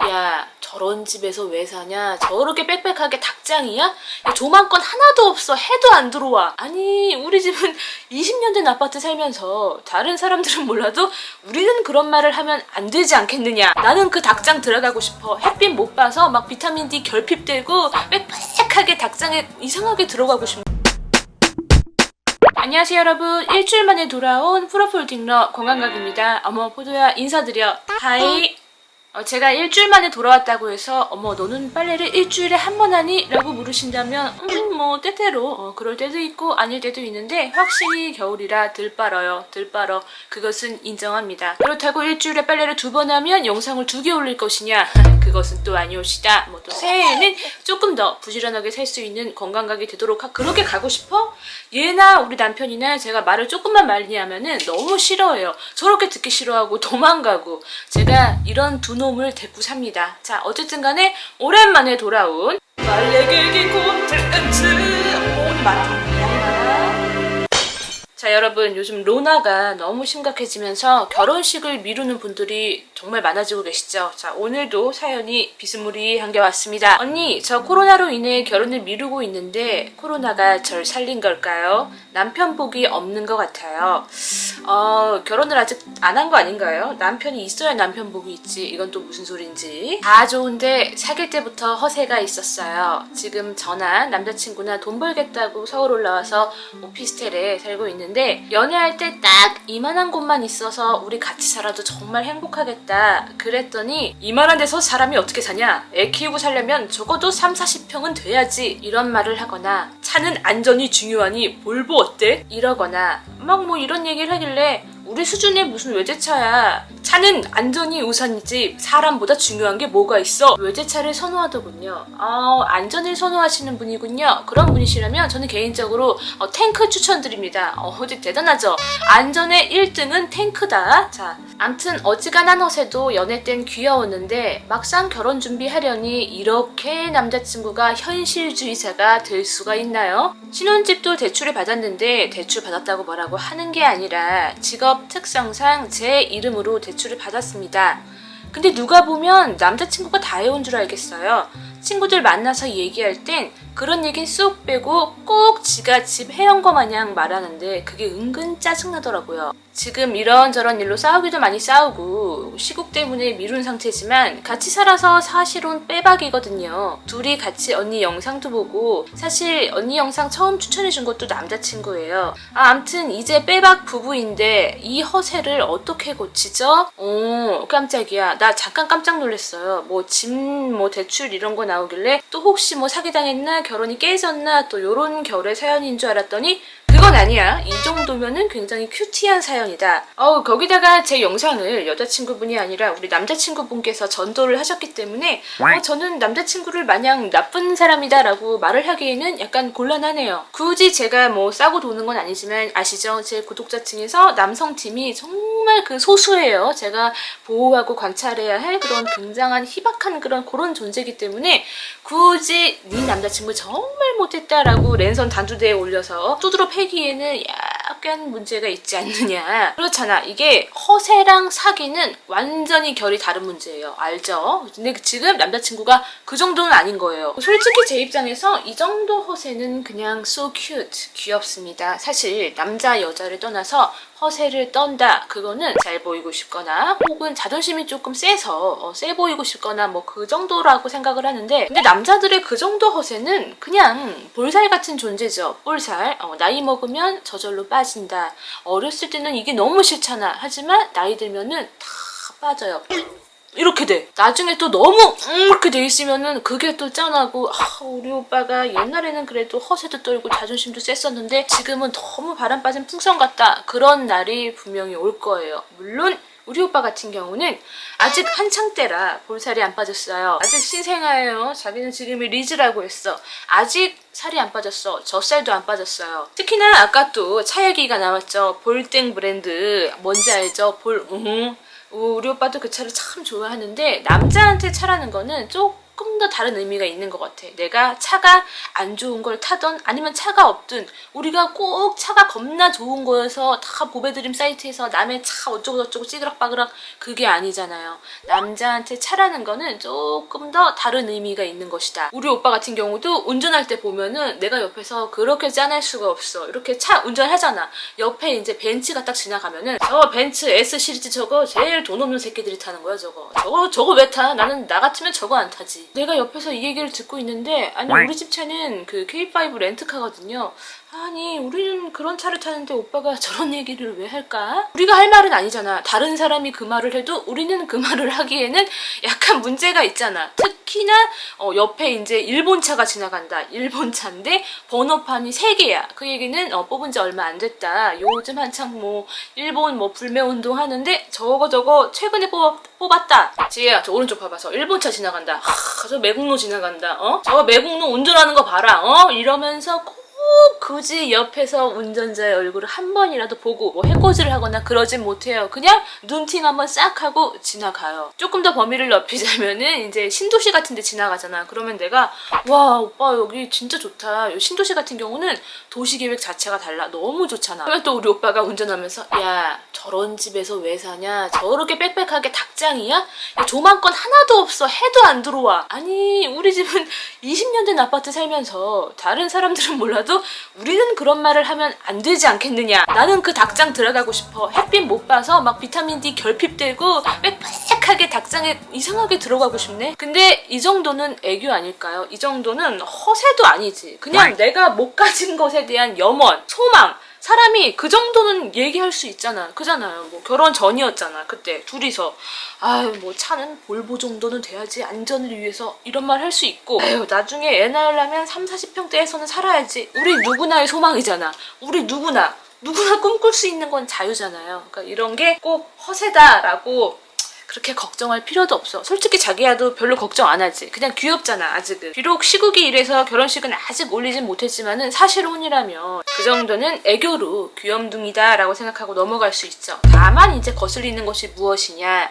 야 저런 집에서 왜 사냐? 저렇게 빽빽하게 닭장이야? 야, 조망권 하나도 없어. 해도 안 들어와. 아니 우리 집은 20년 된 아파트 살면서 다른 사람들은 몰라도 우리는 그런 말을 하면 안 되지 않겠느냐? 나는 그 닭장 들어가고 싶어. 햇빛 못 봐서 막 비타민 D 결핍되고 빽빽하게 닭장에 이상하게 들어가고 싶어 안녕하세요 여러분. 일주일 만에 돌아온 프로폴딩러 건강각입니다. 어머 포도야 인사드려. 하이 어, 제가 일주일 만에 돌아왔다고 해서 어머 너는 빨래를 일주일에 한 번 하니? 라고 물으신다면 음 뭐 때때로 어, 그럴 때도 있고 아닐 때도 있는데 확실히 겨울이라 들 빨아요 들 빨어. 그것은 인정합니다. 그렇다고 일주일에 빨래를 두 번 하면 영상을 두 개 올릴 것이냐? 그것은 또 아니오시다. 뭐 또 새해에는 조금 더 부지런하게 살 수 있는 건강각이 되도록 하, 그렇게 가고 싶어? 얘나 우리 남편이나 제가 말을 조금만 많이 하면은 너무 싫어해요. 저렇게 듣기 싫어하고 도망가고. 제가 이런 두 놈을 데리고 삽니다. 자 어쨌든 간에 오랜만에 돌아온 말레개기 콘텐츠 오늘 많아 자 여러분 요즘 로나가 너무 심각해지면서 결혼식을 미루는 분들이 정말 많아지고 계시죠? 자 오늘도 사연이 비스무리한 게 왔습니다. 언니 저 코로나로 인해 결혼을 미루고 있는데 코로나가 절 살린 걸까요? 남편 복이 없는 것 같아요. 어 결혼을 아직 안 한 거 아닌가요? 남편이 있어야 남편 복이 있지. 이건 또 무슨 소린지. 다 좋은데 사귈 때부터 허세가 있었어요. 지금 저나 남자친구나 돈 벌겠다고 서울 올라와서 오피스텔에 살고 있는 데 연애할 때 딱 이만한 곳만 있어서 우리 같이 살아도 정말 행복하겠다 그랬더니 이만한 데서 사람이 어떻게 사냐 애 키우고 살려면 적어도 3, 40평은 돼야지 이런 말을 하거나 차는 안전이 중요하니 볼보 어때? 이러거나 막 뭐 이런 얘기를 하길래 우리 수준에 무슨 외제차야 차는 안전이 우선이지 사람보다 중요한 게 뭐가 있어? 외제차를 선호하더군요. 어, 안전을 선호하시는 분이군요. 그런 분이시라면 저는 개인적으로 어, 탱크 추천드립니다. 어, 어디 대단하죠. 안전의 1등은 탱크다. 자 암튼 어지간한 허세도 연애 땐 귀여웠는데 막상 결혼 준비하려니 이렇게 남자친구가 현실주의자가 될 수가 있나요? 신혼집도 대출을 받았는데 대출 받았다고 뭐라고 하는 게 아니라 직업 특성상 제 이름으로 대출을 받았습니다. 근데 누가 보면 남자친구가 다 해온 줄 알겠어요. 친구들 만나서 얘기할 땐 그런 얘긴 쏙 빼고 꼭 지가 집 해온 거 마냥 말하는데 그게 은근 짜증나더라고요. 지금 이런저런 일로 싸우기도 많이 싸우고 시국 때문에 미룬 상태지만 같이 살아서 사실은 빼박이거든요. 둘이 같이 언니 영상도 보고 사실 언니 영상 처음 추천해준 것도 남자친구예요. 아, 암튼 이제 빼박 부부인데 이 허세를 어떻게 고치죠? 오 깜짝이야. 나 잠깐 깜짝 놀랐어요. 뭐집뭐 대출 이런 거 나오길래 또 혹시 뭐 사기당했나 결혼이 깨졌나 또 요런 결의 사연인 줄 알았더니 그건 아니야. 이 정도면은 굉장히 큐티한 사연이다. 어우, 거기다가 제 영상을 여자친구분이 아니라 우리 남자친구분께서 전도를 하셨기 때문에 어, 저는 남자친구를 마냥 나쁜 사람이다 라고 말을 하기에는 약간 곤란하네요. 굳이 제가 뭐 싸고 도는 건 아니지만 아시죠? 제 구독자층에서 남성팀이 정말 그 소수예요. 제가 보호하고 관찰해야 할 그런 굉장한 희박한 그런 그런 존재이기 때문에 굳이 네 남자친구 정말 못했다라고 랜선 단두대에 올려서 두드러 패 기에는 약간 문제가 있지 않느냐. 그렇잖아. 이게 허세랑 사기는 완전히 결이 다른 문제예요. 알죠? 근데 지금 남자친구가 그 정도는 아닌 거예요. 솔직히 제 입장에서 이 정도 허세는 그냥 so cute 귀엽습니다. 사실 남자 여자를 떠나서 허세를 떤다. 그거는 잘 보이고 싶거나 혹은 자존심이 조금 세서 어, 세 보이고 싶거나 뭐 그 정도라고 생각을 하는데 근데 남자들의 그 정도 허세는 그냥 볼살 같은 존재죠. 볼살. 어, 나이 먹으면 저절로 빠진다. 어렸을 때는 이게 너무 싫잖아. 하지만 나이 들면은 다 빠져요 이렇게 돼. 나중에 또 너무 음, 이렇게 돼 있으면은 그게 또 짠하고 아, 우리 오빠가 옛날에는 그래도 허세도 떨고 자존심도 셌었는데 지금은 너무 바람 빠진 풍선 같다. 그런 날이 분명히 올 거예요. 물론 우리 오빠 같은 경우는 아직 한창 때라 볼살이 안 빠졌어요. 아직 신생아예요. 자기는 지금이 리즈라고 했어. 아직 살이 안 빠졌어. 젖살도 안 빠졌어요. 특히나 아까 또 차 얘기가 나왔죠. 볼땡 브랜드 뭔지 알죠? 볼 음. 우리 오빠도 그 차를 참 좋아하는데 남자한테 차라는 거는 조금 더더 다른 의미가 있는 것 같아. 내가 차가 안 좋은 걸 타던 아니면 차가 없든 우리가 꼭 차가 겁나 좋은 거여서 다 보배드림 사이트에서 남의 차 어쩌고 저쩌고 찌그락바그락 그게 아니잖아요. 남자한테 차라는 거는 조금 더 다른 의미가 있는 것이다. 우리 오빠 같은 경우도 운전할 때 보면은 내가 옆에서 그렇게 짠할 수가 없어. 이렇게 차 운전하잖아. 옆에 이제 벤츠가 딱 지나가면은 저 벤츠 S 시리즈 저거 제일 돈 없는 새끼들이 타는 거야 저거. 저거 저거 왜 타? 나는 나 같으면 저거 안 타지. 내가 옆에서 이 얘기를 듣고 있는데 아니 우리 집 차는 그 K5 렌트카거든요. 아니 우리는 그런 차를 타는데 오빠가 저런 얘기를 왜 할까? 우리가 할 말은 아니잖아. 다른 사람이 그 말을 해도 우리는 그 말을 하기에는 약간 문제가 있잖아. 특히나 어, 옆에 이제 일본 차가 지나간다. 일본 차인데 번호판이 세 개야. 그 얘기는 어, 뽑은 지 얼마 안 됐다. 요즘 한창 뭐 일본 뭐 불매 운동 하는데 저거 저거 최근에 뽑, 뽑았다. 지혜야 저 오른쪽 봐봐서 일본 차 지나간다. 하, 저 매국노 지나간다. 어? 저 매국노 운전하는 거 봐라. 어? 이러면서 꼭 굳이 옆에서 운전자의 얼굴을 한 번이라도 보고 뭐 해코지를 하거나 그러진 못해요. 그냥 눈팅 한번 싹 하고 지나가요. 조금 더 범위를 넓히자면은 이제 신도시 같은 데 지나가잖아. 그러면 내가 와 오빠 여기 진짜 좋다. 요 신도시 같은 경우는 도시계획 자체가 달라. 너무 좋잖아. 그러면 또 우리 오빠가 운전하면서 야 저런 집에서 왜 사냐? 저렇게 빽빽하게 닭장이야? 야, 조망권 하나도 없어. 해도 안 들어와. 아니 우리 집은 20년 된 아파트 살면서 다른 사람들은 몰라도 우리는 그런 말을 하면 안 되지 않겠느냐. 나는 그 닭장 들어가고 싶어. 햇빛 못 봐서 막 비타민 D 결핍되고 빽빽하게 닭장에 이상하게 들어가고 싶네. 근데 이 정도는 애교 아닐까요? 이 정도는 허세도 아니지. 그냥 내가 못 가진 것에 대한 염원, 소망. 사람이 그 정도는 얘기할 수 있잖아. 그잖아요. 뭐 결혼 전이었잖아. 그때 둘이서 아유 뭐 차는 볼보 정도는 돼야지 안전을 위해서 이런 말 할 수 있고 아유 나중에 애 낳으려면 3, 40평대에서는 살아야지. 우리 누구나의 소망이잖아. 우리 누구나 누구나 꿈꿀 수 있는 건 자유잖아요. 그러니까 이런 게 꼭 허세다라고 그렇게 걱정할 필요도 없어. 솔직히 자기야도 별로 걱정 안 하지. 그냥 귀엽잖아, 아직은. 비록 시국이 이래서 결혼식은 아직 올리진 못했지만은 사실 혼이라면 그 정도는 애교로 귀염둥이다라고 생각하고 넘어갈 수 있죠. 다만 이제 거슬리는 것이 무엇이냐.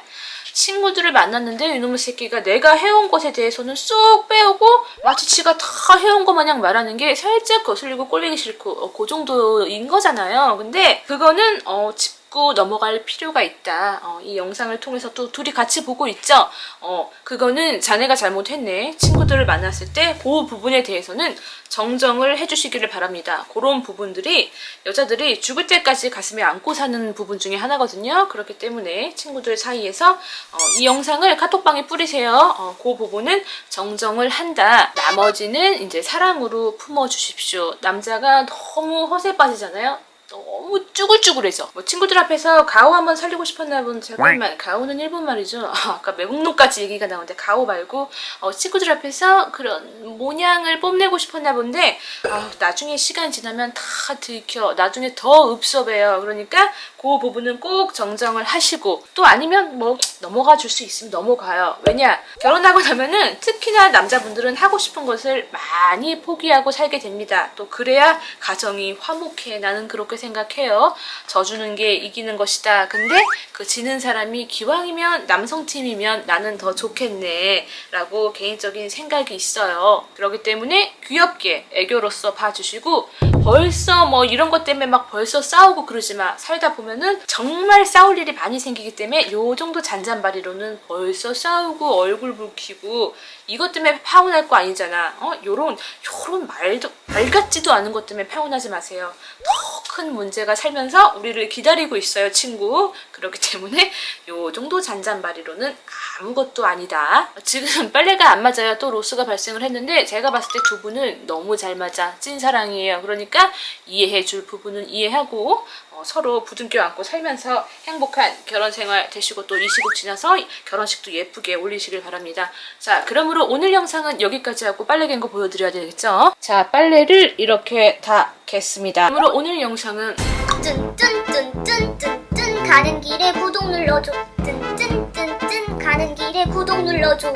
친구들을 만났는데 이놈의 새끼가 내가 해온 것에 대해서는 쏙 빼오고 마치 지가 다 해온 것 마냥 말하는 게 살짝 거슬리고 꼴리기 싫고 어, 그 정도인 거잖아요. 근데 그거는 어, 짚고 넘어갈 필요가 있다. 어, 이 영상을 통해서 또 둘이 같이 보고 있죠. 어, 그거는 자네가 잘못했네. 친구들을 만났을 때 그 부분에 대해서는 정정을 해주시기를 바랍니다. 그런 부분들이 여자들이 죽을 때까지 가슴에 안고 사는 부분 중에 하나거든요. 그렇기 때문에 친구들 사이에서 어, 이 영상을 카톡방에 뿌리세요. 어, 그 부분은 정정을 한다. 나머지는 이제 사랑으로 품어주십시오. 남자가 너무 허세 빠지잖아요. 너무 쭈글쭈글해져. 뭐 친구들 앞에서 가오 한번 살리고 싶었나 본 잠깐만 가오는 일본 말이죠. 아, 아까 매국노까지 얘기가 나오는데 가오 말고 어, 친구들 앞에서 그런 모양을 뽐내고 싶었나 본데 아, 나중에 시간 지나면 다 들켜. 나중에 더 읍섭해요. 그러니까 그 부분은 꼭 정정을 하시고 또 아니면 뭐 넘어가 줄 수 있으면 넘어가요. 왜냐 결혼하고 나면은 특히나 남자분들은 하고 싶은 것을 많이 포기하고 살게 됩니다. 또 그래야 가정이 화목해. 나는 그렇게 생각해요. 져주는 게 이기는 것이다. 근데 그 지는 사람이 기왕이면 남성팀이면 나는 더 좋겠네. 라고 개인적인 생각이 있어요. 그렇기 때문에 귀엽게 애교로서 봐주시고 벌써 뭐 이런 것 때문에 막 벌써 싸우고 그러지 마. 살다 보면은 정말 싸울 일이 많이 생기기 때문에 요 정도 잔잔바리로는 벌써 싸우고 얼굴 붉히고 이것 때문에 파혼할 거 아니잖아. 어? 요런 요런 말도 말 같지도 않은 것 때문에 파혼하지 마세요. 더 큰 문제가 살면서 우리를 기다리고 있어요, 친구. 그렇기 때문에 요 정도 잔잔바리로는 아무것도 아니다. 지금 빨래가 안 맞아요. 또 로스가 발생을 했는데 제가 봤을 때 두 분은 너무 잘 맞아. 찐사랑이에요. 그러니까 이해해 줄 부분은 이해하고 어, 서로 부둥켜 안고 살면서 행복한 결혼 생활 되시고 또 이 시국 지나서 결혼식도 예쁘게 올리시길 바랍니다. 자, 그러므로 오늘 영상은 여기까지 하고 빨래 갠 거 보여드려야 되겠죠? 자, 빨래 를 이렇게 다 겠습니다. 그러므로 오늘 영상은 쭌쭌쭌쭌쭌쭌 가는 길에 구독 눌러줘 쭌쭌쭌쭌 가는 길에 구독 눌러줘